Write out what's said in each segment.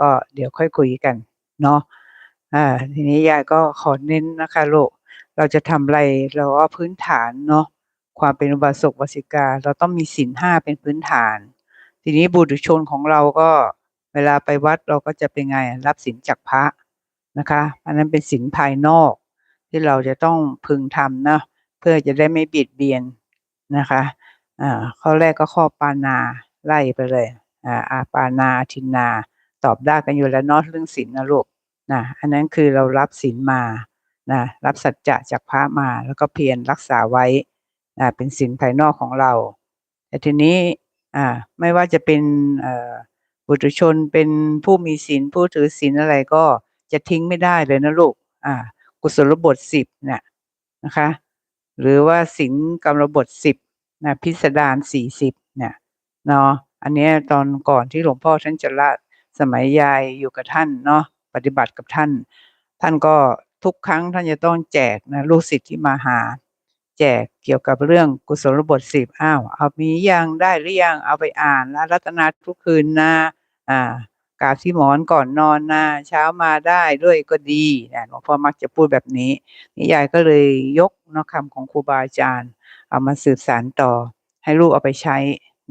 ก็เดี๋ยวค่อยคุยกันเนาะอ่าทีนี้ยายก็ขอเน้นนะคะลูกเราจะทำอะไรเราว่าพื้นฐานเนาะความเป็นอุบาสกวสิกา เราต้องมีศีลห้าเป็นพื้นฐาน ทีนี้บุตรชนของเราก็เวลาไปวัดเราก็จะเป็นไงรับศีลจากพระนะคะอันนั้นเป็นศีลภายนอก ที่เราจะต้องพึงทำนะเพื่อจะได้ไม่บิดเบียนนะคะอ่าข้อแรกก็ข้อปานาไล่ไปเลยอ่าอาปานาทินนา อบได้กันอยู่แล้วเนาะเรื่องศีลนะลูกนะอันนั้นคือเรารับศีลมานะรับสัจจะจากพระมาแล้วก็เพียรรักษาไว้นะเป็นศีลภายนอกของเรา แต่ทีนี้อ่าไม่ว่าจะเป็นบุตรชนเป็นผู้มีศีลผู้ถือศีลอะไรก็จะทิ้งไม่ได้เลยนะลูกอ่ากุศลบทสิบเนี่ยนะคะหรือว่าศีลกรรมบทสิบนะพิสดารสี่สิบเนี่ยเนาะอันนี้ตอนก่อนที่หลวงพ่อท่านจะละ สมัยยายอยู่กับท่านเนาะปฏิบัติกับท่าน ท่านก็ทุกครั้งท่านจะต้องแจกนะลูกศิษย์ที่มาหา แจกเกี่ยวกับเรื่องกุศลบทสิบอ้าวเอามียังได้หรือยังเอาไปอ่านแล้วรัตนาทุกคืนนะอ่ากาบที่หมอนก่อนนอนนะเช้ามาได้ด้วยก็ดีนะหลวงพ่อมักจะพูดแบบนี้นี่ยายก็เลยยกเนาะคำของครูบาอาจารย์ เอามาสืบสานต่อ ให้ลูกเอาไปใช้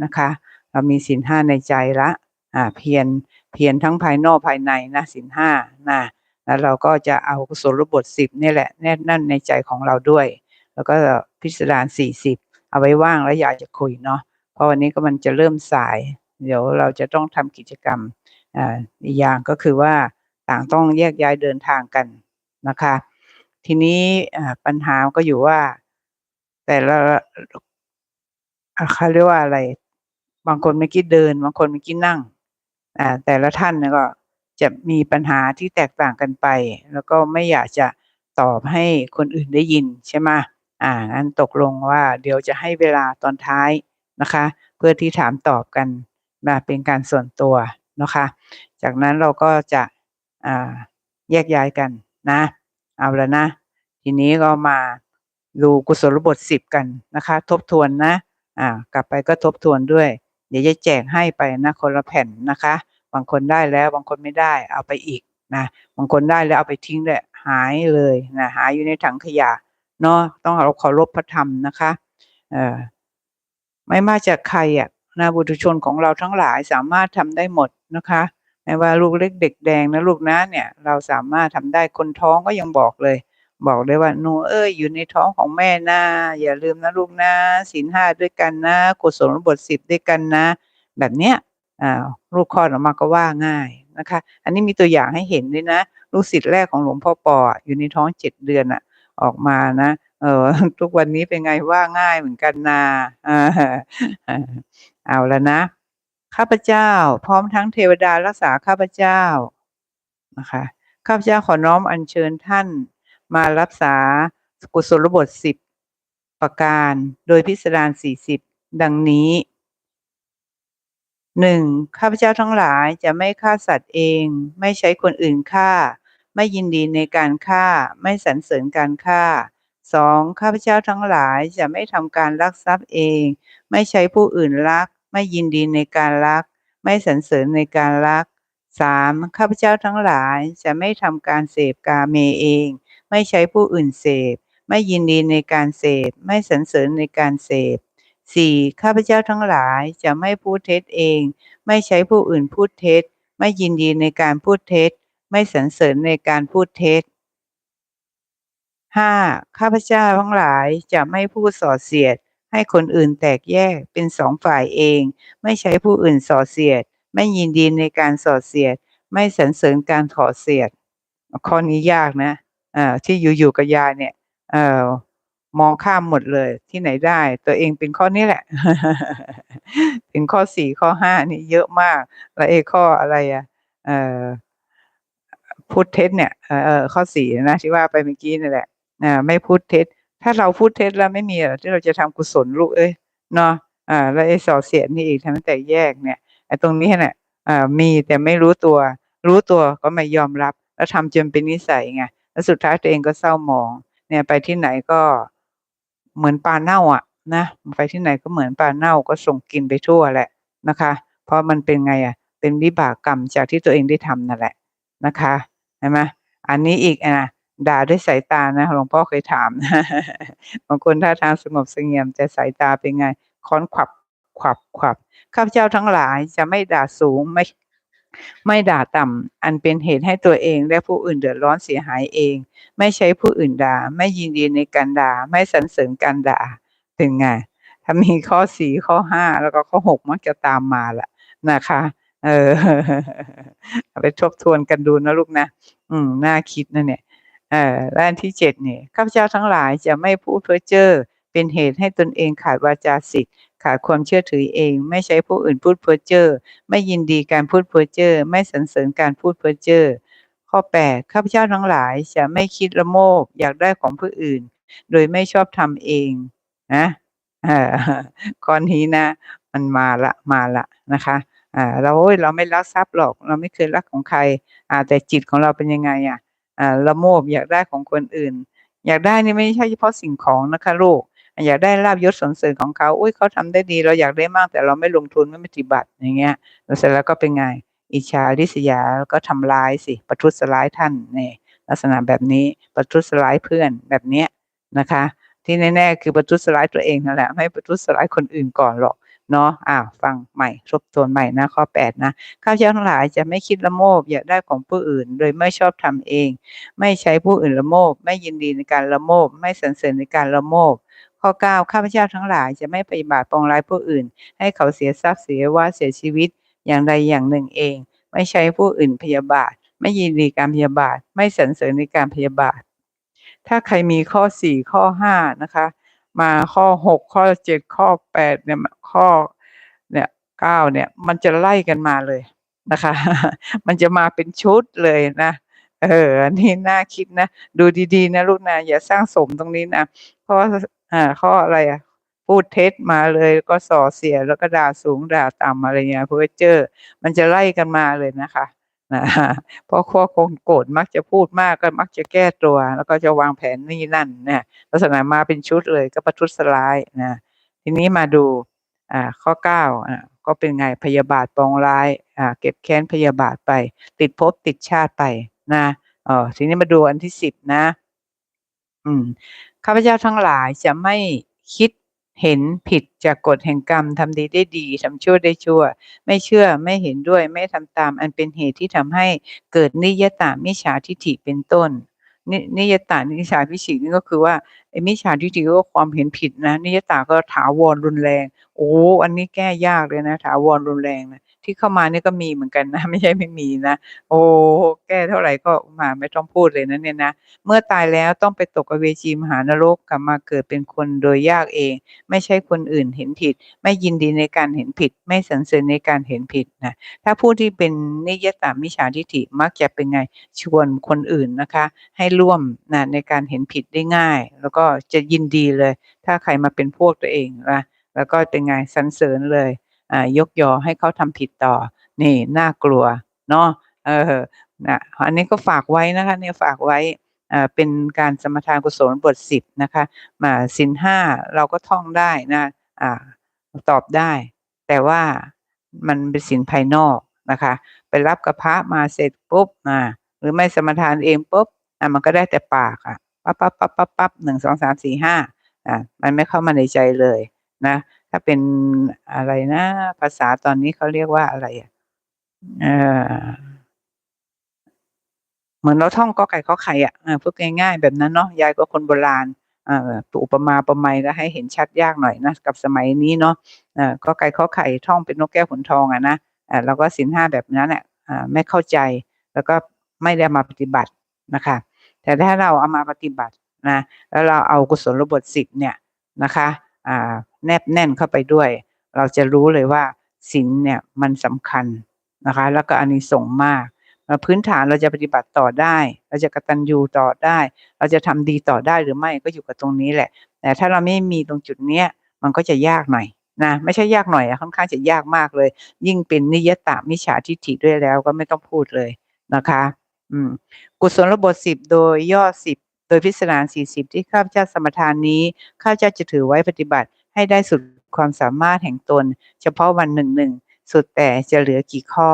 นะคะ เรามีสินห้าในใจละอ่าเพียร เพียรทั้งภายนอกภายในนะสินห้านะแล้วเราก็จะเอากุศลบทสิบนี่แหละแน่นั่นในใจของเราด้วย แล้วก็พิสดารสี่สิบเอาไว้ว่างแล้วอยากจะคุยเนาะเพราะวันนี้ก็มันจะเริ่มสาย เดี๋ยวเราจะต้องทำกิจกรรมอ่าอีกอย่างก็คือว่าต่างต้องแยกย้ายเดินทางกันนะคะ ทีนี้ปัญหาก็อยู่ว่า แต่ละเขาเรียกว่าอะไร บางคนไม่คิดเดิน บางคนไม่คิดนั่ง แต่ละท่านก็จะมีปัญหาที่แตกต่างกันไป แล้วก็ไม่อยากจะตอบให้คนอื่นได้ยินใช่ไหมอ่างั้นตกลงว่าเดี๋ยวจะให้เวลาตอนท้ายนะคะ เพื่อที่ถามตอบกันมาเป็นการส่วนตัวนะคะ จากนั้นเราก็จะอ่าแยกย้ายกันนะ เอาแล้วนะ ทีนี้ก็มาดูกุศลบทสิบกันนะคะ ทบทวนนะอ่ากลับไปก็ทบทวนด้วย ดี๋ยวจะแจกให้ไปนะคนละแผ่นนะคะ บางคนได้แล้วบางคนไม่ได้เอาไปอีกนะบางคนได้แล้วเอาไปทิ้งเลยหายเลยนะหายอยู่ในถังขยะเนาะต้องเราเคารพพระธรรมนะคะเอ่อไม่มาจากใครอะนะบุตรชนของเราทั้งหลายสามารถทำได้หมดนะคะไม่ว่าลูกเล็กเด็กแดงนะลูกนะเนี่ยเราสามารถทำได้คนท้องก็ยังบอกเลย บอกเลยว่าหนูเอ้ยอยู่ในท้องของแม่นะอย่าลืมนะลูกนะศีลห้าด้วยกันนะกุศลบทสิบด้วยกันนะ แบบเนี้ยอ่าลูกคลอดออกมาก็ว่าง่ายนะคะ อันนี้มีตัวอย่างให้เห็นด้วยนะลูกศิษย์แรกของหลวงพ่อปออยู่ในท้องเจ็ดเดือนอะออกมานะเออทุกวันนี้เป็นไงว่าง่ายเหมือนกันนาอ่าเอาแล้วนะ ข้าพเจ้า พร้อมทั้งเทวดารักษาข้าพเจ้านะคะข้าพเจ้าขอน้อมอัญเชิญท่าน มารักษากุศลบทสิบประการ โดยพิสดารสี่สิบดังนี้หนึ่งข้าพเจ้าทั้งหลายจะไม่ฆ่าสัตว์เอง ไม่ใช้คนอื่นฆ่า ไม่ยินดีในการฆ่า ไม่สรรเสริญการฆ่าสองข้าพเจ้าทั้งหลายจะไม่ทำการลักทรัพย์เอง ไม่ใช้ผู้อื่นลัก ไม่ยินดีในการลัก ไม่สรรเสริญในการลักสามข้าพเจ้าทั้งหลายจะไม่ทำการเสพกาเมเอง ไม่ใช้ผู้อื่นเสพ ไม่ยินดีในการเสพ ไม่สรรเสริญในการเสพสี่ข้าพเจ้าทั้งหลายจะไม่พูดเท็จเอง ไม่ใช้ผู้อื่นพูดเท็จ ไม่ยินดีในการพูดเท็จ ไม่สรรเสริญในการพูดเท็จห้าข้าพเจ้าทั้งหลายจะไม่พูดส่อเสียด ให้คนอื่นแตกแยกเป็นสองฝ่ายเอง ไม่ใช้ผู้อื่นส่อเสียด ไม่ยินดีในการส่อเสียด ไม่สรรเสริญการถอเสียด ข้อนี้ยากนะ ที่อยู่ๆกับยายเนี่ยอ่อมองข้ามหมดเลยที่ไหนได้ ตัวเองเป็นข้อนี้แหละ เป็นข้อสี่ข้อห้านี่เยอะมาก แล้วเอข้ออะไรอะพูดเท็จเนี่ยข้อสี่นะที่ว่าไปเมื่อกี้นี่แหละอ่าไม่พูดเท็จ ถ้าเราพูดเท็จแล้วไม่มีที่เราจะทำกุศลลูกเอ้ยเนาะอ่าแล้วไอ้สอเสียนนี่อีกทำแต่แยกเนี่ยไอ้ตรงนี้เนี่ยอ่ามีแต่ไม่รู้ตัว รู้ตัวก็ไม่ยอมรับ แล้วทำจนเป็นนิสัยไง แล้วสุดท้ายตัวเองก็เศร้าหมอง เนี่ยไปที่ไหนก็เหมือนปลาเน่าอะนะไปที่ไหนก็เหมือนปลาเน่าก็ส่งกินไปทั่วแหละนะคะ เพราะมันเป็นไงอะ เป็นวิบากกรรมจากที่ตัวเองได้ทำนั่นแหละนะคะเห็นไหมอันนี้อีกอะด่าด้วยสายตานะหลวงพ่อเคยถามบางคนท่าทางสงบเสงี่ยมแต่สายตาเป็นไงค้อนขวับขวับขวับข้าพเจ้าทั้งหลายจะไม่ด่าสูงไม่ ไม่ด่าต่ำอันเป็นเหตุให้ตัวเองและผู้อื่นเดือดร้อนเสียหายเอง ไม่ใช้ผู้อื่นด่า ไม่ยินดีในการด่า ไม่สรรเสริญการด่าเป็นไง ถ้ามีข้อสี่ข้อห้าแล้วก็ข้อหกมักจะตามมาละนะคะ เออไปทบทวนกันดูนะลูกนะ อืม น่าคิดนะเนี่ย เออและอันที่เจ็ดเนี่ยข้าพเจ้าทั้งหลายจะไม่พูดเพ้อเจ้อเป็นเหตุให้ตนเองขาดวาจาสิทธิ์ ขาดความเชื่อถือเอง ไม่ใช้ผู้อื่นพูดเพ้อเจ้อไม่ยินดีการพูดเพ้อเจ้อไม่สรรเสริญการพูดเพ้อเจ้อข้อแปดข้าพเจ้าทั้งหลายจะไม่คิดละโมบอยากได้ของผู้อื่น โดยไม่ชอบทำเองนะเออข้อนี้นะ มันมาละมาละนะคะอ่าเราโอ้ยเราไม่รักทรัพย์หรอก เราไม่เคยรักของใครอ่าแต่จิตของเราเป็นยังไงอะอ่าละโมบอยากได้ของคนอื่น อยากได้นี่ไม่ใช่เฉพาะสิ่งของนะคะลูก อยากได้ลาบยศสนเสริญของเขาอุ้ยเขาทำได้ดีเราอยากได้มากแต่เราไม่ลงทุนไม่ปฏิบัติอย่างเงี้ยแล้วเสร็จแล้วก็เป็นไง อิจฉาริษยาก็ทำร้ายสิประทุษร้ายท่านนี่ลักษณะแบบนี้ประทุษร้ายเพื่อนแบบเนี้ยนะคะ ที่แน่ๆคือประทุษร้ายตัวเองนั่นแหละไม่ประทุษร้ายคนอื่นก่อนหรอกเนาะ อ้าว ฟังใหม่ทบทวนใหม่นะข้อแปดนะ ข้าพเจ้าทั้งหลายจะไม่คิดละโมบอยากได้ของผู้อื่น โดยไม่ชอบทำเอง ไม่ใช้ผู้อื่นละโมบ ไม่ยินดีในการละโมบ ไม่สรรเสริญในการละโมบ ข้อเก้าข้าพเจ้าทั้งหลายจะไม่ปฏิบัติปองร้ายผู้อื่น ให้เขาเสียทรัพย์เสียว่าเสียชีวิตอย่างใดอย่างหนึ่งเอง ไม่ใช้ผู้อื่นพยาบาท ไม่ยินดีการพยาบาท ไม่สรรเสริญในการพยาบาท ถ้าใครมีข้อสี่ข้อห้านะคะมาข้อหกข้อเจ็ดข้อแปดเนี่ยข้อเนี่ยเก้าเนี่ยมันจะไล่กันมาเลยนะคะ มันจะมาเป็นชุดเลยนะเออ นี่น่าคิดนะ ดูดีๆนะลูกนะ อย่าสร้างสมตรงนี้นะ เพราะ อ่าข้ออะไรอะพูดเท็จมาเลยก็ส่อเสียแล้วก็ด่าสูงด่าต่ำอะไรเงี้ยเพื่อเจอมันจะไล่กันมาเลยนะคะนะเพราะข้อคงโกรธมักจะพูดมากก็มักจะแก้ตัว แล้วก็จะวางแผนนี่นั่นเนี่ยลักษณะมาเป็นชุดเลยก็ประทุษร้ายนะทีนี้มาดูอ่าข้อเก้าอ่าก็เป็นไงพยาบาทปองร้ายอ่าเก็บแค้นพยาบาทไป ติดภพติดชาติไปนะเออทีนี้มาดูอันที่สิบนะ อืม ข้าพเจ้าทั้งหลายจะไม่คิดเห็นผิดจากกฎแห่งกรรมทำดีได้ดีทำชั่วได้ชั่ว ไม่เชื่อไม่เห็นด้วยไม่ทำตาม อันเป็นเหตุที่ทำให้เกิดนิยตามิจฉาทิฏฐิเป็นต้นนินิยตานิจฉาทิฏฐินี่ก็คือว่าไอ้มิจฉาทิฏฐิก็ความเห็นผิดนะ นิยตาก็ถาวรรุนแรง โอ้อันนี้แก้ยากเลยนะ ถาวรรุนแรงนะ ที่เข้ามาเนี่ยก็มีเหมือนกันนะ ไม่ใช่ไม่มีนะ โอ้แก้เท่าไหร่ก็มาไม่ต้องพูดเลยนะเนี่ยนะ เมื่อตายแล้วต้องไปตกอเวจีมหานรกกลับมาเกิดเป็นคนโดยยากเอง ไม่ใช่คนอื่นเห็นผิด ไม่ยินดีในการเห็นผิด ไม่สรรเสริญในการเห็นผิดนะถ้าผู้ที่เป็นนิยตามิจฉาทิฏฐิมักจะเป็นไงชวนคนอื่นนะคะ ให้ร่วมนะในการเห็นผิดได้ง่าย แล้วก็จะยินดีเลย ถ้าใครมาเป็นพวกตัวเองนะแล้วก็เป็นไงสรรเสริญเลย ยกยอให้เขาทำผิดต่อ นี่น่ากลัวเนาะเออนะอันนี้ก็ฝากไว้นะคะเนี่ยฝากไว้เป็นการสมทานกุศลบทสิบนะคะมาสินห้าเราก็ท่องได้นะอ่าตอบได้ แต่ว่ามันเป็นสินภายนอกนะคะ ไปรับกระพระมาเสร็จปุ๊บอ่าหรือไม่สมทานเองปุ๊บอะมันก็ได้แต่ปากอะปั๊บปั๊บปั๊บปั๊บปั๊บหนึ่งสองสามสี่ห้าอ่ามันไม่เข้ามาในใจเลยนะ ถ้าเป็นอะไรนะ ภาษาตอนนี้เขาเรียกว่าอะไรอะเออเหมือนเราท่องก็ไก่ข้อไข่อะพูดง่ายๆ แบบนั้นเนาะยายก็คนโบราณอ่าอุปมาประไมยก็ให้เห็นชัดยากหน่อยนะกับสมัยนี้เนาะอ่าก็ไก่ข้อไข่ท่องเป็นนกแก้วขนทองอะนะอ่าเราก็สินห้าแบบนั้นอะอ่าไม่เข้าใจแล้วก็ไม่ได้มาปฏิบัตินะคะ แต่ถ้าเราเอามาปฏิบัตินะแล้วเราเอากุศลบทสิบเนี่ยนะคะ แนบแน่นเข้าไปด้วย เราจะรู้เลยว่าศีลเนี่ยมันสำคัญนะคะ แล้วก็อานิสงส์มากพื้นฐานเราจะปฏิบัติต่อได้ เราจะกระตัญญูต่อได้ เราจะทำดีต่อได้หรือไม่ก็อยู่กับตรงนี้แหละ แต่ถ้าเราไม่มีตรงจุดเนี้ยมันก็จะยากหน่อยนะไม่ใช่ยากหน่อยอะค่อนข้างจะยากมากเลย ยิ่งเป็นนิยตามิจฉาทิฏฐิด้วยแล้วก็ไม่ต้องพูดเลยนะคะ อืมกุศลบทสิบโดยย่อสิบ โดยพิสดารสี่สิบที่ข้าพเจ้าสมทานนี้ ข้าพเจ้าจะถือไว้ปฏิบัติให้ได้สุดความสามารถแห่งตน เฉพาะวันหนึ่งหนึ่งสุดแต่จะเหลือกี่ข้อ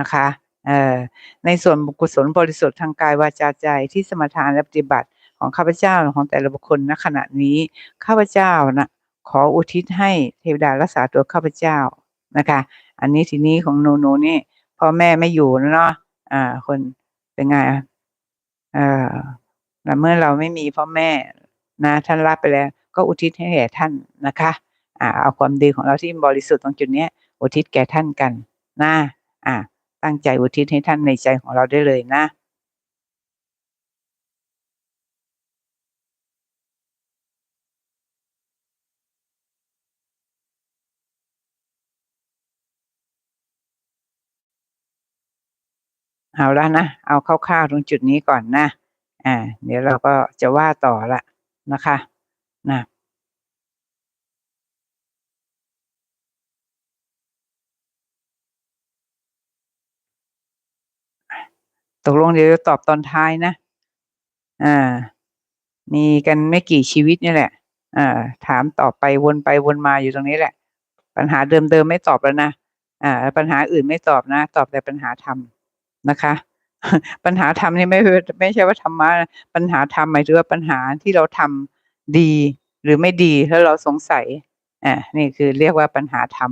นะคะเอ่อในส่วนกุศลบริสุทธิ์ทางกายวาจาใจที่สมทานและปฏิบัติของข้าพเจ้าของแต่ละบุคคลณขณะนี้ข้าพเจ้านะขออุทิศให้เทวดารักษาตัวข้าพเจ้านะคะ อันนี้ทีนี้ของหนูหนูนี่พ่อแม่ไม่อยู่เนาะอ่า คนเป็นไงอะ เออเมื่อเราไม่มีพ่อแม่นะท่านรับไปแล้ว ก็อุทิศให้แก่ท่านนะคะอ่าเอาความดีของเราที่บริสุทธิ์ตรงจุดนี้อุทิศแก่ท่านกันนะอ่าตั้งใจอุทิศให้ท่านในใจของเราได้เลยนะเอาแล้วนะ เอาคร่าวๆตรงจุดนี้ก่อนนะ อ่า เดี๋ยวเราก็จะว่าต่อละนะคะนะตกลงเดี๋ยวตอบตอนท้ายนะ อ่า มีกันไม่กี่ชีวิตนี่แหละ อ่า ถามตอบไปวนไปวนมาอยู่ตรงนี้แหละ ปัญหาเดิมๆไม่ตอบแล้วนะ อ่า ปัญหาอื่นไม่ตอบนะ ตอบแต่ปัญหาธรรมนะคะ ปัญหาธรรมนี่ไม่ไม่ใช่ว่าธรรมะปัญหาธรรมหมายถึงว่าปัญหาที่เราทำดีหรือไม่ดีแล้วเราสงสัยอ่านี่คือเรียกว่าปัญหาธรรม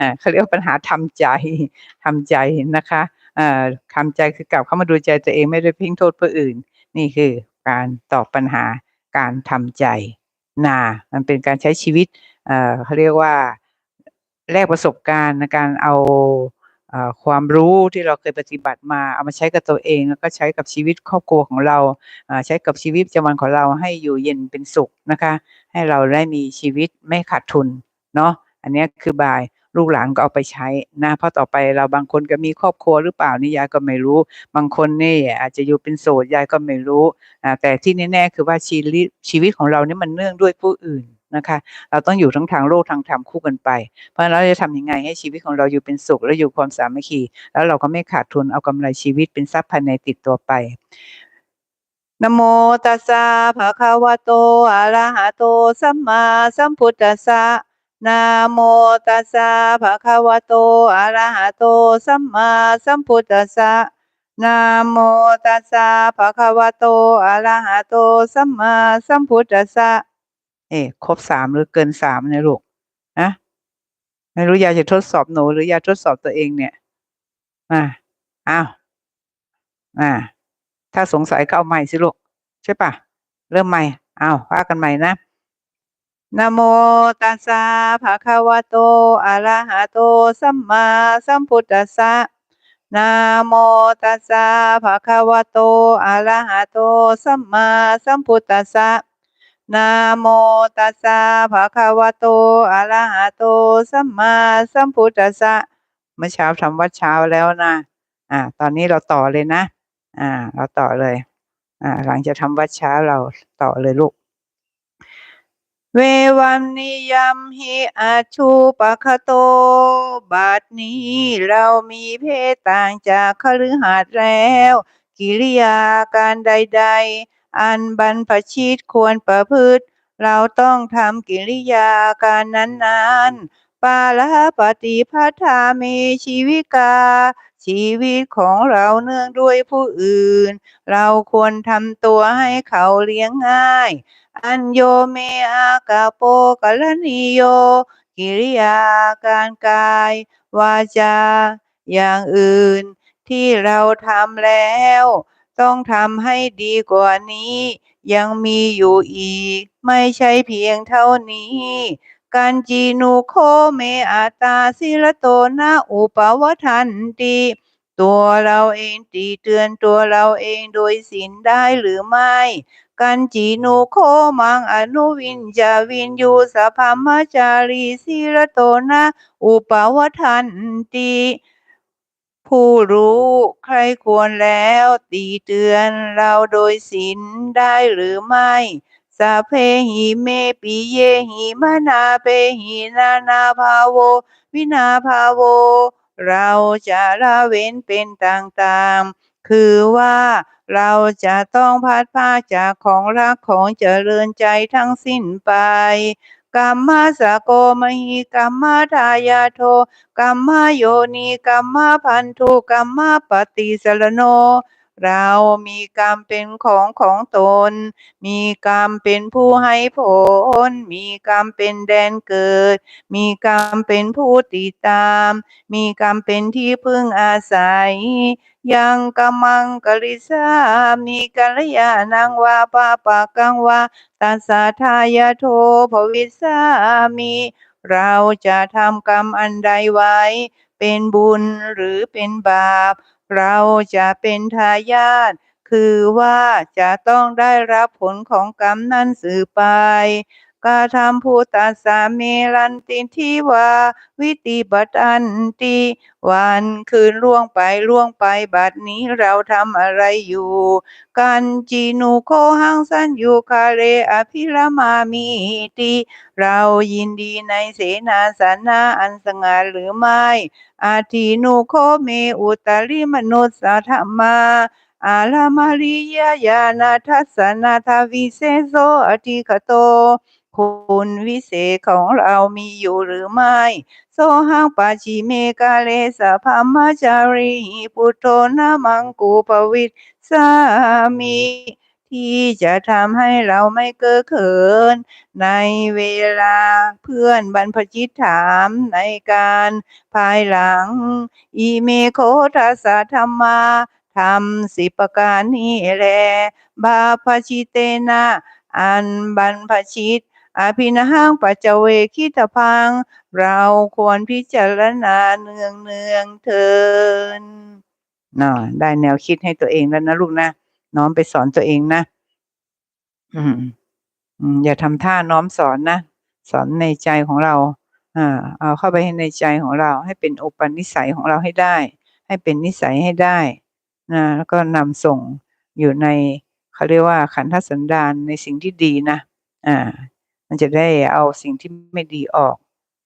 อ่าเขาเรียกว่าปัญหาทำใจทำใจนะคะอ่าทำใจคือกลับเข้ามาดูใจตัวเองไม่ได้เพ่งโทษผู้อื่น นี่คือการตอบปัญหาการทำใจนามันเป็นการใช้ชีวิตเอ่อเขาเรียกว่าแลกประสบการณ์ในการเอา ความรู้ที่เราเคยปฏิบัติมาเอามาใช้กับตัวเอง แล้วก็ใช้กับชีวิตครอบครัวของเราใช้กับชีวิตประจำวันของเราให้อยู่เย็นเป็นสุขนะคะ ให้เราได้มีชีวิตไม่ขาดทุนเนาะอันนี้คือบายลูกหลานก็เอาไปใช้นะเพราะต่อไปเราบางคนก็มีครอบครัวหรือเปล่านี่ยายก็ไม่รู้ บางคนนี่อาจจะอยู่เป็นโสดยายก็ไม่รู้แต่ที่แน่ๆคือว่าชีวิตชีวิตของเรานี่มันเนื่องด้วยผู้อื่น นะคะ เราต้องอยู่ทั้งทางโลกทางธรรมคู่กันไป เพราะเราจะทำยังไงให้ชีวิตของเราอยู่เป็นสุขและอยู่ความสามัคคี แล้วเราก็ไม่ขาดทุนเอากำไรชีวิตเป็นทรัพย์ภายในติดตัวไปนโมตัสสะภะคะวะโต อะระหะโต สัมมาสัมพุทธัสสะนะโมตัสสะภะคะวะโต อะระหะโต สัมมาสัมพุทธัสสะนะโมตัสสะภะคะวะโต อะระหะโต สัมมาสัมพุทธัสสะ เอ๊ครบสามหรือเกินสามเนี่ยลูกนะไม่รู้ยาจะทดสอบหนูหรือยาทดสอบตัวเองเนี่ยอ่าอ้าวอ่า ถ้าสงสัยก็เอาใหม่สิลูกใช่ปะเริ่มใหม่อ้าวว่ากันใหม่นะนะโมตัสสะภะคะวะโตอะระหะโตสัมมาสัมพุทธัสสะนะโมตัสสะภะคะวะโตอะระหะโตสัมมาสัมพุทธัสสะ นะโมตัสสะภะคะวะโตอะระหะโตสัมมาสัมพุทธัสสะเมื่อเช้าทำวัดเช้าแล้วนะอ่า ตอนนี้เราต่อเลยนะ อ่า เราต่อเลย อ่า หลังจากทำวัดเช้าเราต่อเลยลูก เววันนิยมหิอาชูปะคะโตบัดนี้เรามีเพศต่างจากคฤหัสถ์แล้ว กิริยาการใด ๆ อันบรรพชิตควรประพฤติ เราต้องทำกิริยาการนั้นๆ ปาละปฏิพัทามีชีวิกา ชีวิตของเราเนื่องด้วยผู้อื่น เราควรทำตัวให้เขาเลี้ยงง่าย อัญโยเมอากาโปกลนิโย กิริยาการกาย วาจา อย่างอื่นที่เราทำแล้ว ต้องทำให้ดีกว่านี้ ยังมีอยู่อีก ไม่ใช่เพียงเท่านี้กันจีนูโคเมอาตาสิลโตนาอุปวทันติตัวเราเองตีเตือนตัวเราเองโดยสินได้หรือไม่ กันจีนูโคมังอนุวินจาวินยูสภามจารีสิลโตนาอุปวทันติ ผู้รู้ใครควรแล้วตีเตือนเราโดยศีลได้หรือไม่สาเพหิเมปิเยหิมนาเปหินานาภาโว วินาภาโว เราจะละเว้นเป็นต่างๆ คือว่าเราจะต้องพัดพาจากของรักของเจริญใจทั้งสิ้นไป กัมมสะโกมหิกัมมทายาโทกัมมโยนีกัมมพันธุกัมมปฏิสรโน เรามีกรรมเป็นของของตน มีกรรมเป็นผู้ให้ผล มีกรรมเป็นแดนเกิด มีกรรมเป็นผู้ติดตาม มีกรรมเป็นที่พึ่งอาศัย ยังกมมังกลิสามีกัลยาณังวาปาปะกังวาตัสสะทายาโทภวิสามี เราจะทำกรรมอันใดไว้ เป็นบุญหรือเป็นบาป เราจะเป็นทายาทคือว่าจะต้องได้รับผลของกรรมนั่นสืบไป กาทำภูตัสสะเมรันติทิวา วิติบัตันติวันคืนล่วงไปล่วงไปบัดนี้เราทำอะไรอยู่ กันจีนูโคหังสันยูคาเรอภิรมามีติเรายินดีในเสนาสนะอันสง่าหรือไม่ อาทินูโคเมอุตาริมนุสสธรรมาอาลามาริยญาณทัสสนาทวิเศโสอธิคโต คุณวิเศษของเรามีอยู่หรือไม่โสหังปาชิเมกาเลสะพามาจารีปุตโตนามังกูปวิสสามิที่จะทำให้เราไม่เก้อเขิน ในเวลาเพื่อนบรรพชิตถามในการภายหลัง อีเมโคทัสสะธรรมาทำสิบประการนี้แล บาปชิเตนะ อันบรรพชิต อภินหังปัจเจเวคิตพัง เราควรพิจารณาเนืองเนืองเทินน่ะได้แนวคิดให้ตัวเองแล้วนะลูกนะ น้อมไปสอนตัวเองนะอืมอืมอย่าทำท่าน้อมสอนนะ สอนในใจของเรา อ่า เอาเข้าไปให้ในใจของเรา ให้เป็นอุปนิสัยของเราให้ได้ ให้เป็นนิสัยให้ได้นะแล้วก็นำส่งอยู่ในเขาเรียกว่าขันธสันดานในสิ่งที่ดีนะ อ่า มันจะได้เอาสิ่งที่ไม่ดีออก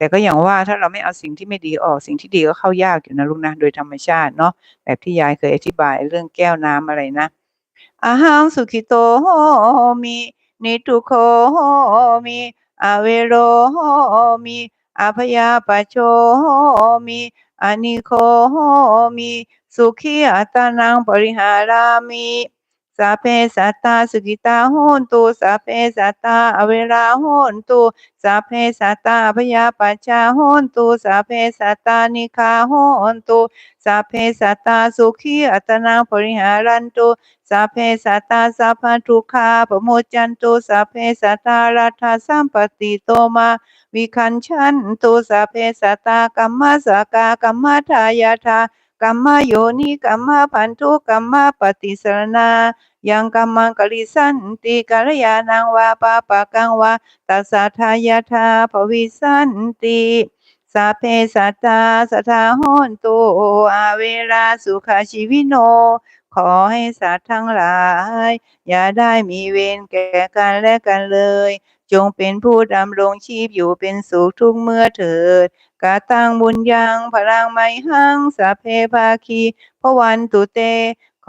แต่ก็อย่างว่าถ้าเราไม่เอาสิ่งที่ไม่ดีออก สิ่งที่ดีก็เข้ายากอยู่นะลูกนะโดยธรรมชาติเนาะแบบที่ยายเคยอธิบายเรื่องแก้วน้ำอะไรนะอาหังสุขิโตโหมินิทุโคโหมิอเวโรโหมิอภยาปโชโหมิอนิโคโหมิสุขีอัตานังปริหารามิ สัพเพสัตตาสุขิตาโหนตุสัพเพสัตตาอเวราโหนตุสัพเพสัตตาอภยาปัชชาโหนตุสัพเพสัตตานิคาโหนตุสัพเพสัตตาสุขีอัตนังปริหารันตุสัพเพสัตตาสัพพทุขาปโมจันตุสัพเพสัตตารัฐาสัมปติโตมาวิคันชันตุสัพเพสัตตากัมมาสกากัมมาทายาทากัมมโยนิกัมมาพันธุกัมมาปฏิสรณา ยังกัมมังกลิสันติกัลยาณังวาปาปะกังวาตัสสะทายาทาภวิสันติสัพเพสัตตาสทาโหนตุอาเวราสุขาชีวิโน ขอให้สัตว์ทั้งหลาย อย่าได้มีเวรแก่กันและกันเลย จงเป็นผู้ดำรงชีพอยู่เป็นสุขทุกเมื่อเถิดกาตังบุญยังพลังไมหังสัพเพภาคีพวันตุเต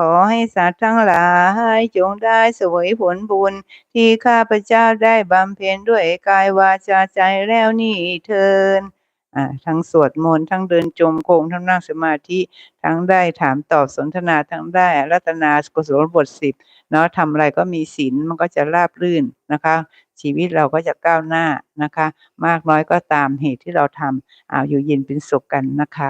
อให้สัตว์ทั้งหลายจงได้สวยผลบุญ ที่ข้าพเจ้าได้บำเพ็ญด้วยกายวาจาใจแล้วนี่เทินทั้งสวดมนต์ทั้งเดินจมโคงทั้งนั่งสมาธิ ทั้งได้ถามตอบสนทนาทั้งได้รัตนากุศลบทสิบเนาะทำอะไรก็มีศีลมันก็จะราบรื่นนะคะ ชีวิตเราก็จะก้าวหน้านะคะ มากน้อยก็ตามเหตุที่เราทำอาอยู่เย็นเป็นสุขกันนะคะ